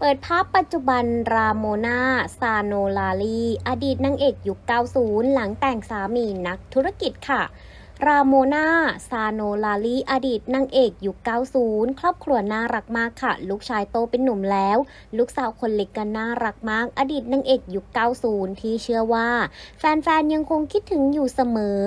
เปิดภาพปัจจุบันราโมนาซาโนลาลี อดีตนางเอกยุค 90 หลังแต่งสามีนักธุรกิจค่ะ ราโมนาซาโนลาลีอดีตนางเอกยุค 90 ครอบครัวน่ารักมากค่ะ ลูกชายโตเป็นหนุ่มแล้ว ลูกสาวคนเล็กก็น่ารักมาก อดีตนางเอกยุค 90 ที่เชื่อว่า แฟนๆ ยังคงคิดถึงอยู่เสมอ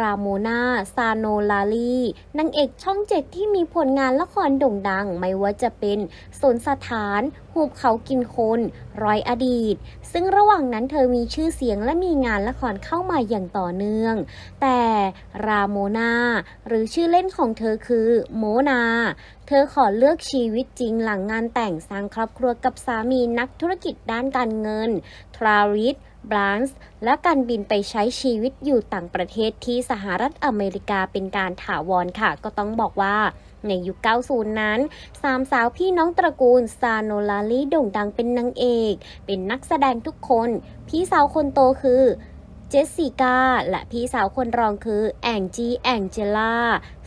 ราโมนาซาโนลาลีนางเอกช่องเจ็ดที่มีผลงานละครโด่งดัง ไม่ว่าจะเป็นสนสถาน หูบเขากินคนร้อยอดีต ซึ่งระหว่างนั้นเธอมีชื่อเสียงและมีงานละครเข้ามาอย่างต่อเนื่อง แต่ราโมนา หรือชื่อเล่นของเธอคือโมนา เธอขอเลือกชีวิตจริงหลังงานแต่งสร้างครอบครัวกับสามีนักธุรกิจด้านการเงิน ทราริสบรานส์และการบินไปใช้ชีวิตอยู่ต่างประเทศที่สหรัฐอเมริกาเป็นการถาวรค่ะ ก็ต้องบอกว่าในยุค 90 นั้น สามสาวพี่น้องตระกูลซาโนลาลีโด่งดังเป็นนางเอก เป็นนักแสดงทุกคน พี่สาวคนโตคือ เจสสิก้า และพี่สาวคนรองคือ แองจี้แองเจล่า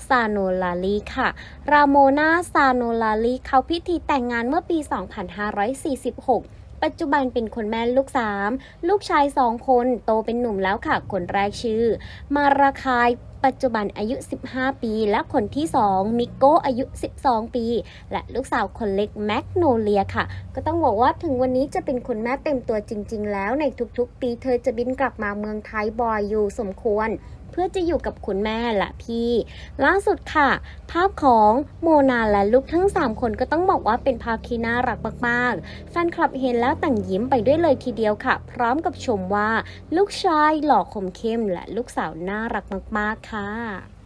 ซาโนลาลีค่ะ ราโมนาซาโนลาลีเขาพิธีแต่งงานเมื่อปี 2546 ปัจจุบันเป็นคนแม่ลูกสามลูกชายสองคนโตเป็นหนุ่มแล้วค่ะ คนแรกชื่อ มาราคายปัจจุบันอายุ 15 ปี และคนที่ 2 มิโกอายุ 12 ปี และลูกสาวคนเล็กแมกโนเลียค่ะ ก็ต้องบอกว่าถึงวันนี้จะเป็นคุณแม่เต็มตัวจริง ๆ แล้วในทุกๆ ปีเธอจะบินกลับมาเมืองไทยบ่อยอยู่สมควร พื่อจะอยู่กับคุณแม่และพี่ ล่าสุดค่ะ ภาพของโมนาและลูกทั้ง 3 คนก็ต้องบอกว่าเป็นภาพที่น่ารักมากๆ แฟนคลับเห็นแล้วต่างยิ้มไปด้วยเลยทีเดียวค่ะ พร้อมกับชมว่า ลูกชายหล่อคมเข้มและลูกสาวน่ารักมากๆค่ะ